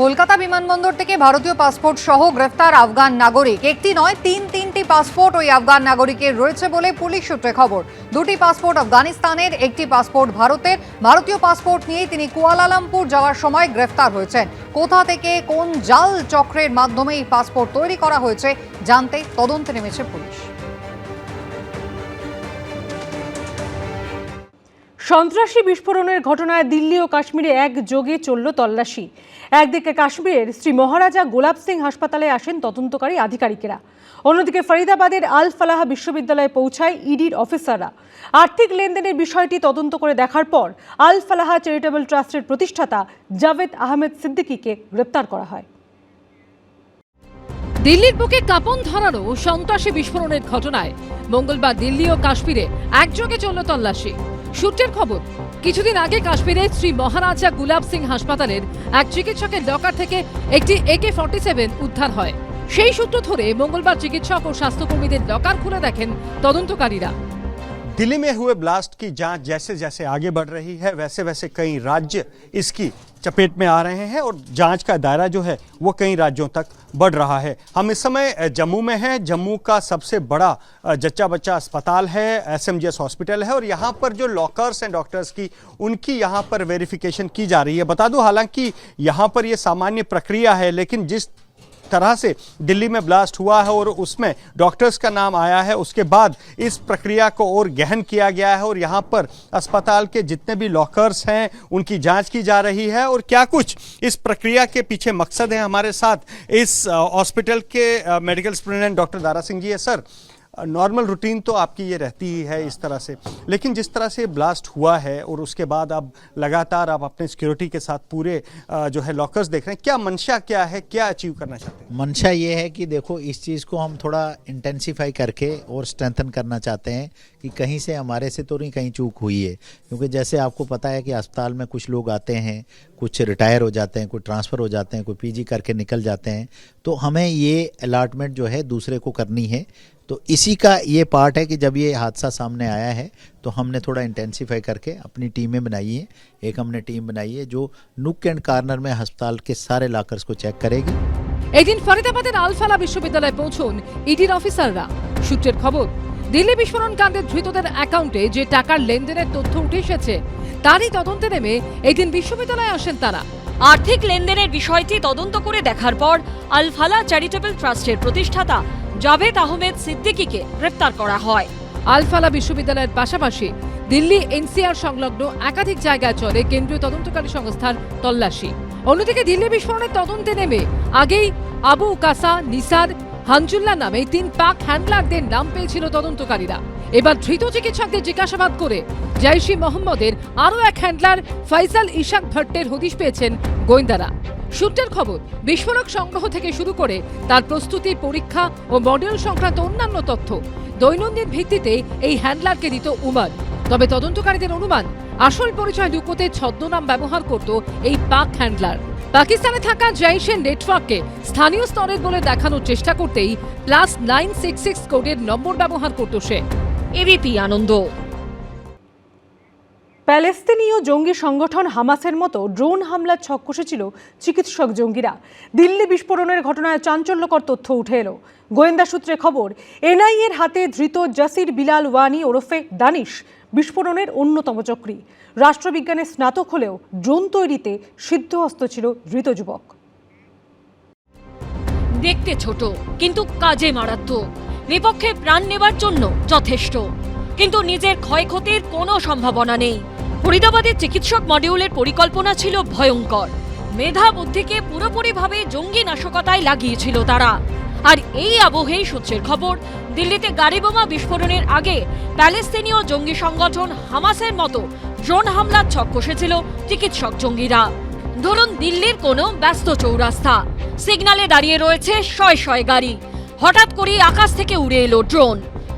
কলকাতা বিমানবন্দর থেকে ভারতীয় পাসপোর্ট সহ গ্রেফতার আফগান নাগরিক। একটি নয়, তিন তিনটি পাসপোর্ট ওই আফগান নাগরিকের রয়েছে বলে পুলিশ সূত্রে খবর। দুটি পাসপোর্ট আফগানিস্তানের, একটি পাসপোর্ট ভারতের। ভারতীয় পাসপোর্ট নিয়ে তিনি কুয়ালালামপুর যাওয়ার সময় গ্রেফতার হয়েছেন। কোথা থেকে কোন জাল চক্রের মাধ্যমে এই পাসপোর্ট তৈরি করা হয়েছে জানতে তদন্তে নেমেছে পুলিশ। সন্ত্রাসী বিস্ফোরণের ঘটনায় দিল্লি ও কাশ্মীরে এক যোগে চলল তল্লাশি। একদিকে কাশ্মীরের শ্রী মহারাজা গোলাপ সিং হাসপাতালে আসেন তদন্তকারী আধিকারিকেরা। অন্যদিকে ফরিদাবাদের আল ফালাহা বিশ্ববিদ্যালয়ে পৌঁছায় ইডির অফিসাররা। আর্থিক লেনদেনের বিষয়টি তদন্ত করে দেখার পর আল ফালাহা চ্যারিটেবল ট্রাস্টের প্রতিষ্ঠাতা জাভেদ আহমেদ সিদ্দিকীকে গ্রেপ্তার করা হয়। দিল্লির বুকে কাঁপন ধরানো সন্ত্রাসী বিস্ফোরণের ঘটনায় মঙ্গলবার দিল্লি ও কাশ্মীরে একযোগে চলল তল্লাশি। সূত্রের খবর কিছুদিন আগে কাশ্মীরে শ্রী মহারাজা গুলাব সিং হাসপাতালের এক চিকিৎসকের লকার থেকে একটি একে ফর্টি সেভেন উদ্ধার হয় সেই সূত্র ধরে মঙ্গলবার চিকিৎসক ও স্বাস্থ্যকর্মীদের লকার খুলে দেখেন তদন্তকারীরা दिल्ली में हुए ब्लास्ट की जांच जैसे जैसे आगे बढ़ रही है वैसे वैसे कई राज्य इसकी चपेट में आ रहे हैं और जाँच का दायरा जो है वो कई राज्यों तक बढ़ रहा है। हम इस समय जम्मू में हैं। जम्मू का सबसे बड़ा जच्चा बच्चा अस्पताल है एस एसएमजीएस हॉस्पिटल है और यहाँ पर जो लॉकर्स हैं डॉक्टर्स की, उनकी यहाँ पर वेरिफिकेशन की जा रही है। बता दूँ, हालाँकि यहाँ पर ये सामान्य प्रक्रिया है, लेकिन जिस तरह से दिल्ली में ब्लास्ट हुआ है और उसमें डॉक्टर्स का नाम आया है। उसके बाद इस प्रक्रिया को और गहन किया गया है और यहाँ पर अस्पताल के जितने भी लॉकर्स हैं, उनकी जाँच की जा रही है और क्या कुछ इस प्रक्रिया के पीछे मकसद है हमारे साथ इस हॉस्पिटल के medical student doctor Dara Singh ji है। सर नॉर्मल रूटीन तो आपकी ये रहती ही है इस तरह से। लेकिन जिस तरह से ब्लास्ट हुआ है और उसके बाद आप लगातार आप अपने सिक्योरिटी के साथ पूरे जो है लॉकर्स देख रहे हैं, क्या मंशा क्या है, क्या अचीव करना चाहते हैं? मंशा ये है कि देखो, इस चीज़ को हम थोड़ा इंटेंसीफाई करके और स्ट्रेंथन करना चाहते हैं कि कहीं से हमारे से तो नहीं, कहीं चूक हुई है। क्योंकि जैसे आपको पता है कि अस्पताल में कुछ लोग आते हैं, कुछ रिटायर हो जाते हैं, कुछ ट्रांसफ़र हो जाते हैं, कोई पीजी करके निकल जाते हैं तो हमें ये अलाटमेंट जो है दूसरे को करनी है। तो इसी का ये पार्ट है कि जब ये हादसा सामने आया है तो हमने थोड़ा इंटेंसिफाई करके अपनी टीमें बनाई हैं एक हमने टीम बनाई है जो नुक एंड कार्नर में अस्पताल के सारे लॉकर्स को चेक करेगी এদিন ফরিদাবাদের আলফালা বিশ্ববিদ্যালয়ে পৌঁছন ইডির অফিসাররা সূত্রের খবর দিল্লি বিস্ফোরণ কাণ্ডে ধৃতদের অ্যাকাউন্টে যে টাকার লেনদেনের তথ্য উঠে এসেছে তারই তদন্তে নেমে এদিন বিশ্ববিদ্যালয়ে আসেন তারা আর্থিক লেনদেনের বিষয়টি তদন্ত করে দেখার পর আল ফালা চ্যারিটেবল ট্রাস্টের প্রতিষ্ঠাতা জাভেদ আহমেদ সিদ্দিকীকে গ্রেপ্তার করা হয়। আলফালা বিশ্ববিদ্যালয়ের পাশাপাশি দিল্লি এনসিআর সংলগ্ন একাধিক জায়গায় চলে কেন্দ্রীয় তদন্তকারী সংস্থার তল্লাশি। অন্যদিকে দিল্লি বিস্ফোরণের তদন্তে নেমে আগেই আবু কাসা নিসার হানজুল্লাহ নামে তিন পাক হ্যান্ডলারদের নাম পেয়েছিল তদন্তকারীরা। এবার ধৃত চিকিৎসকদের জিজ্ঞাসাবাদ করে জৈশি মোহাম্মদের আরও এক হ্যান্ডলার ফয়সাল ইশাক ভট্টের হদিশ পেয়েছেন গোয়েন্দারা। সূত্রের খবর, বিস্ফোরক সংগ্রহ থেকে শুরু করে তার প্রস্তুতি, পরীক্ষা ও মডেল সংক্রান্ত অন্যান্য তথ্য। দৈনন্দিন ভিত্তিতে এই হ্যান্ডলারকে দিত উমার। তবে তদন্তকারীদের অনুমান, আসল পরিচয় লুকোতে ছদ্মনাম ব্যবহার করত এই পাক হ্যান্ডলার। পাকিস্তানে থাকা জৈশের নেটওয়ার্ককে স্থানীয় স্তরের বলে দেখানোর চেষ্টা করতেই প্লাস নাইন সিক্স সিক্স কোডের নম্বর ব্যবহার করত সে। এবিপি আনন্দ। প্যালেস্তিনীয় জঙ্গি সংগঠন হামাসের মতো ড্রোন হামলার ছক কষেছিল চিকিৎসক জঙ্গিরা। দিল্লি বিস্ফোরণের ঘটনায় চাঞ্চল্যকর তথ্য উঠে এলো। গোয়েন্দা সূত্রে খবর, এনআইএর হাতে ধৃত জাসির বিলাল ওয়ানি ওরফে দানিশ বিস্ফোরণের অন্যতম চক্রী। রাষ্ট্রবিজ্ঞানে স্নাতক হলেও ড্রোন তৈরিতে সিদ্ধহস্ত ছিল ধৃত যুবক। দেখতে ছোট, কিন্তু কাজে মারাত্মক। বিপক্ষে প্রাণ নেবার জন্য যথেষ্ট। কিন্তু নিজের ক্ষয়ক্ষতির কোনো সম্ভাবনা নেই। ফরিদাবাদের চিকিৎসক মডিউলের পরিকল্পনা ছিল ভয়ঙ্কর। মেধা বুদ্ধিকে পুরোপুরিভাবে জঙ্গি নাশকতায় লাগিয়েছিল তারা। আর এই আবহেই সূত্রের খবর, দিল্লিতে গাড়ি বোমা বিস্ফোরণের আগে প্যালেস্তিনীয় জঙ্গি সংগঠন হামাসের মতো ড্রোন হামলার ছক কষেছিল চিকিৎসক জঙ্গিরা। ধরুন দিল্লির কোনো ব্যস্ত চৌরাস্তা, সিগনালে দাঁড়িয়ে রয়েছে শয় শয় গাড়ি। হঠাৎ করেই আকাশ থেকে উড়ে এলো ড্রোন।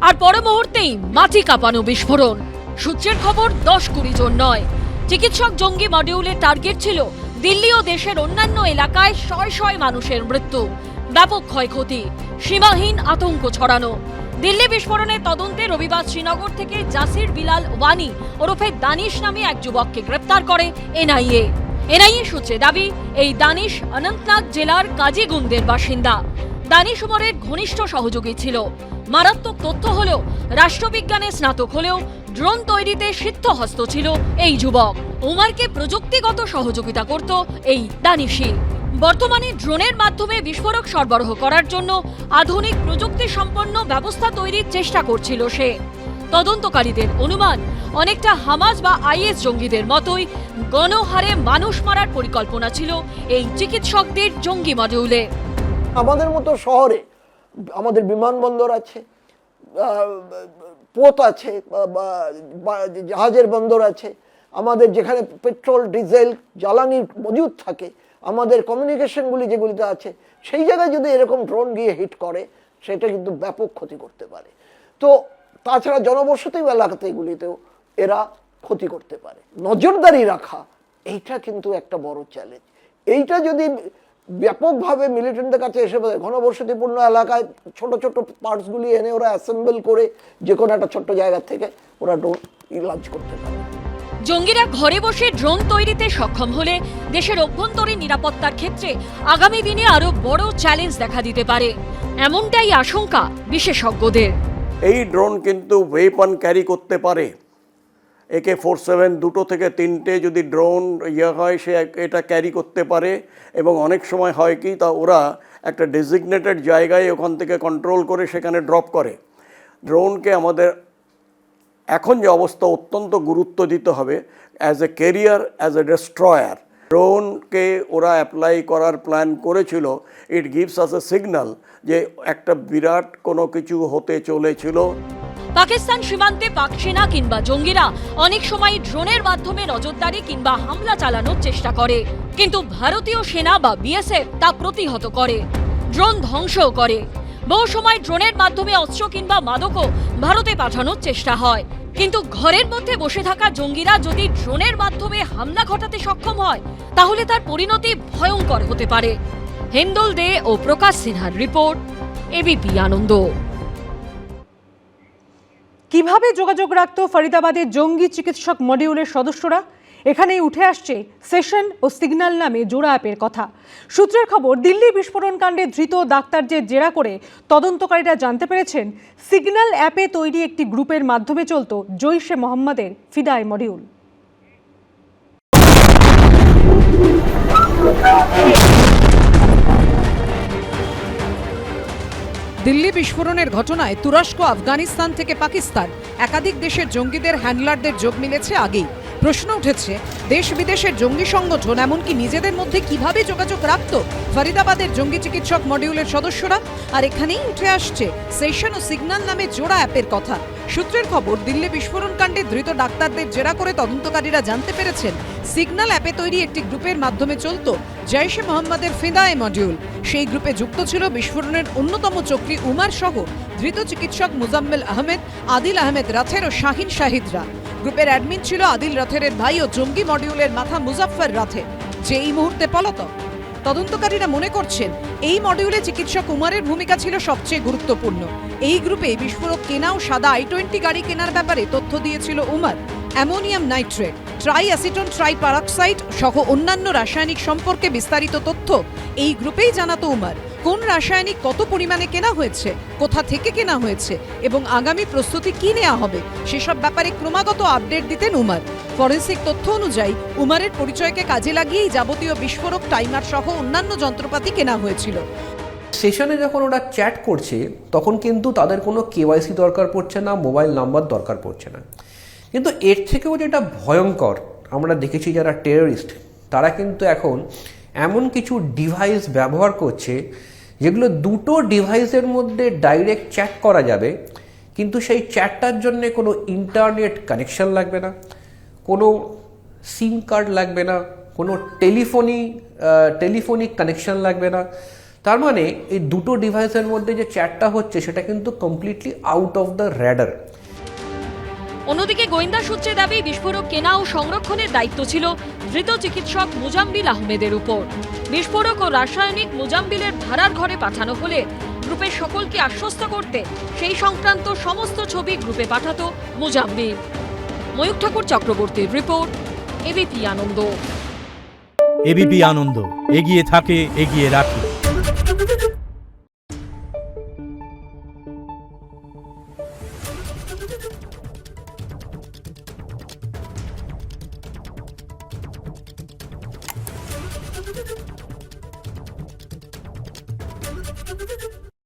আর পর মুহূর্তেই মাটি কাঁপানো বিস্ফোরণ। সূত্রের খবর দশ কুড়ি জন নয়। চিকিৎসক জঙ্গি মডিউলের টার্গেট ছিল দিল্লি ও দেশের অন্যান্য এলাকায় শয় শয় মানুষের মৃত্যু। ব্যাপক ক্ষয়ক্ষতি, সীমাহীন আতঙ্ক ছড়ানো। দিল্লি বিস্ফোরণের তদন্তে রবিবার শ্রীনগর থেকে জাসির বিলাল ওয়ানি ওরফে দানিশ নামে এক যুবককে গ্রেপ্তার করে এনআইএ। এনআইএ সূত্রে দাবি, এই দানিশ অনন্তনাগ জেলার কাজীগুন্দের বাসিন্দা। দানিশ উমরের ঘনিষ্ঠ সহযোগী ছিল। মারাত্মক তথ্য হলেও রাষ্ট্রবিজ্ঞানে স্নাতক হলেও ড্রোন তৈরিতে সিদ্ধহস্ত ছিল এই যুবক। উমারকে প্রযুক্তিগত সহযোগিতা করত এই দানিশি বর্তমানে ড্রোনের মাধ্যমে বিস্ফোরক সরবরাহ করার জন্য আধুনিক প্রযুক্তি সম্পন্ন ব্যবস্থা তৈরির চেষ্টা করছিল সে। তদন্তকারীদের অনুমান, অনেকটা হামাজ বা আইএস জঙ্গিদের মতোই গণহারে মানুষ মারার পরিকল্পনা ছিল এই চিকিৎসকদের জঙ্গি মডিউলে। আমাদের মতো শহরে আমাদের বিমানবন্দর আছে পোত আছে জাহাজের বন্দর আছে, আমাদের যেখানে পেট্রোল, ডিজেল জ্বালানির মজুদ থাকে, আমাদের কমিউনিকেশনগুলি যেগুলিতে আছে, সেই জায়গায় যদি এরকম ড্রোন গিয়ে হিট করে, সেটা কিন্তু ব্যাপক ক্ষতি করতে পারে। তো তাছাড়া জনবসতি এলাকাতে এগুলিতেও এরা ক্ষতি করতে পারে। নজরদারি রাখা, এইটা কিন্তু একটা বড় চ্যালেঞ্জ এইটা যদি ব্যাপকভাবে মিলিটেন্টদের কাছে এসে পড়ে, ঘনবসতিপূর্ণ এলাকায় ছোট ছোট পার্টসগুলি এনে ওরা অ্যাসেম্বল করে যে কোনো একটা ছোট্ট জায়গা থেকে ওরা ড্রোন লঞ্চ করতে পারে। জঙ্গিরা ঘরে বসে ড্রোন তৈরিতে সক্ষম হলে দেশের অভ্যন্তরীণ নিরাপত্তার ক্ষেত্রে আগামী দিনে আরও বড় চ্যালেঞ্জ দেখা দিতে পারে। এমনটাই আশঙ্কা বিশেষজ্ঞদের। এই ড্রোন কিন্তু ওয়েপন ক্যারি করতে পারে। একে ফোর সেভেন দুটো থেকে তিনটে যদি ড্রোন ইয়ে হয়, সে এটা ক্যারি করতে পারে। এবং অনেক সময় হয় কি, তা ওরা একটা ডেজিগনেটেড জায়গায় ওখান থেকে কন্ট্রোল করে সেখানে ড্রপ করে। ড্রোনকে আমাদের এখন যে অবস্থা, অত্যন্ত গুরুত্ব দিতে হবে। As a carrier as a destroyer ড্রোনকে ওরা অ্যাপ্লাই করার প্ল্যান করেছিল। It gives us A signal যে একটা বিরাট কোনো কিছু হতে চলেছিল। পাকিস্তান সীমান্তে পাক সেনা কিংবা জঙ্গিরা অনেক সময় ড্রোনের মাধ্যমে নজরদারি কিংবা হামলা চালানোর চেষ্টা করে। কিন্তু ভারতীয় সেনা বা বিএসএফ তা প্রতিহত করে, ড্রোন ধ্বংসও করে। বহু সময় ড্রোনের মাধ্যমে অস্ত্র কিংবা মাদকও ভারতে পাঠানোর চেষ্টা হয়। কিন্তু ঘরের মধ্যে বসে থাকা জঙ্গিরা যদি ড্রোনের মাধ্যমে হামলা ঘটাতে সক্ষম হয়, তাহলে তার পরিণতি ভয়ঙ্কর হতে পারে। হেন্দল দে ও প্রকাশ সিনহার রিপোর্ট, এবিপি আনন্দ। কীভাবে যোগাযোগ রাখত ফরিদাবাদে জঙ্গি চিকিৎসক মডিউলের সদস্যরা? এখানেই উঠে আসছে সেশন ও সিগন্যাল নামে জোড়া অ্যাপের কথা। সূত্রের খবর, দিল্লি বিস্ফোরণ কাণ্ডে ধৃত ডাক্তারদের জেরা করে তদন্তকারীরা জানতে পেরেছেন, সিগন্যাল অ্যাপে তৈরি একটি গ্রুপের মাধ্যমে চলত জৈশে মোহাম্মদের ফিদায় মডিউল। দিল্লি বিস্ফোরণের ঘটনায় তুরস্ক, আফগানিস্তান থেকে পাকিস্তান, একাধিক দেশের জঙ্গিদের হ্যান্ডলারদের যোগ মিলেছে আগেই। প্রশ্ন উঠেছে, দেশ বিদেশের জঙ্গি সংগঠন, এমনকি নিজেদের মধ্যে কীভাবে যোগাযোগ রাখত? ফরিদাবাদের জঙ্গি চিকিৎসক মডিউলের সদস্যরা, আর এখানেই উঠে আসছে সেশন ও সিগন্যাল নামে জোড়া অ্যাপের কথা। সূত্রের খবর, দিল্লি বিস্ফোরণ কাণ্ডে ধৃত ডাক্তারদের জেরা করে তদন্তকারীরা জানতে পেরেছেন সিগন্যাল অ্যাপে তৈরি একটি গ্রুপের মাধ্যমে চলত জয়শে মোহাম্মদের ফিদায়ে মডিউল। সেই গ্রুপে যুক্ত ছিল বিস্ফোরণের অন্যতম চক্রী উমার সহ ধৃত চিকিৎসক মুজাম্মেল আহমেদ, আদিল আহমেদ রাথের ও শাহিন শাহিদরা। গ্রুপের অ্যাডমিন ছিল আদিল রাথেরের ভাই ও জঙ্গি মডিউলের মাথা মুজাফফর রাথের যে এই মুহূর্তে পলাতক। তদন্তকারীরা মনে করছেন, এই মডিউলে চিকিৎসক উমারের ভূমিকা ছিল সবচেয়ে গুরুত্বপূর্ণ। এই গ্রুপে বিস্ফোরক কেনা ও সাদা আই টোয়েন্টি গাড়ি কেনার ব্যাপারে তথ্য দিয়েছিল Umar, ammonium nitrate. Triacetone, triperoxide সহ অন্যান্য রাসায়নিক সম্পর্কে বিস্তারিত তথ্য এই গ্রুপেই জানাতো উমার। কোন রাসায়নিক কত পরিমাণে কেনা হয়েছে, কোথা থেকে কেনা হয়েছে এবং আগামী প্রস্তুতি কি নেওয়া হবে, সেসব ব্যাপারে ক্রমাগত আপডেট দিতেন উমার। ফরেন্সিক তথ্য অনুযায়ী উমারের পরিচয়কে কাজে লাগিয়েই যাবতীয় বিস্ফোরক টাইমার সহ অন্যান্য যন্ত্রপাতি কেনা হয়েছিল। সেশনে যখন ওরা চ্যাট করছে, তখন কিন্তু তাদের কোনো কেওয়াইসি দরকার পড়ছে না, মোবাইল নাম্বার দরকার পড়ছে না। কিন্তু এর থেকেও যেটা ভয়ঙ্কর, আমরা দেখেছি যারা টেররিস্ট তারা কিন্তু এখন এমন কিছু ডিভাইস ব্যবহার করছে, যেগুলো দুটো ডিভাইসের মধ্যে ডাইরেক্ট চ্যাট করা যাবে, কিন্তু সেই চ্যাটটার জন্য কোনো ইন্টারনেট কানেকশন লাগবে না, কোনো সিম কার্ড লাগবে না, কোনো টেলিফোনি টেলিফোনিক কানেকশন লাগবে না। তার মানে এই দুটো ডিভাইসের মধ্যে যে চ্যাটটা হচ্ছে, সেটা কিন্তু completely out of the radar অন্যদিকে গোয়েন্দা সূত্রে দাবি, বিস্ফোরক কেনা ও সংরক্ষণের দায়িত্ব ছিল ধৃত চিকিৎসক মুজাম্বিল আহমেদের উপর। বিস্ফোরক ও রাসায়নিক মুজাম্বিলের ভাড়ার ঘরে পাঠানো হলে গ্রুপের সকলকে আশ্বস্ত করতে সেই সংক্রান্ত সমস্ত ছবি গ্রুপে পাঠাতো মুজাম্বিল ময়ূক ঠাকুর চক্রবর্তীর report, ABP Ananda. ABP Ananda, এগিয়ে থাকে, এগিয়ে রাখে।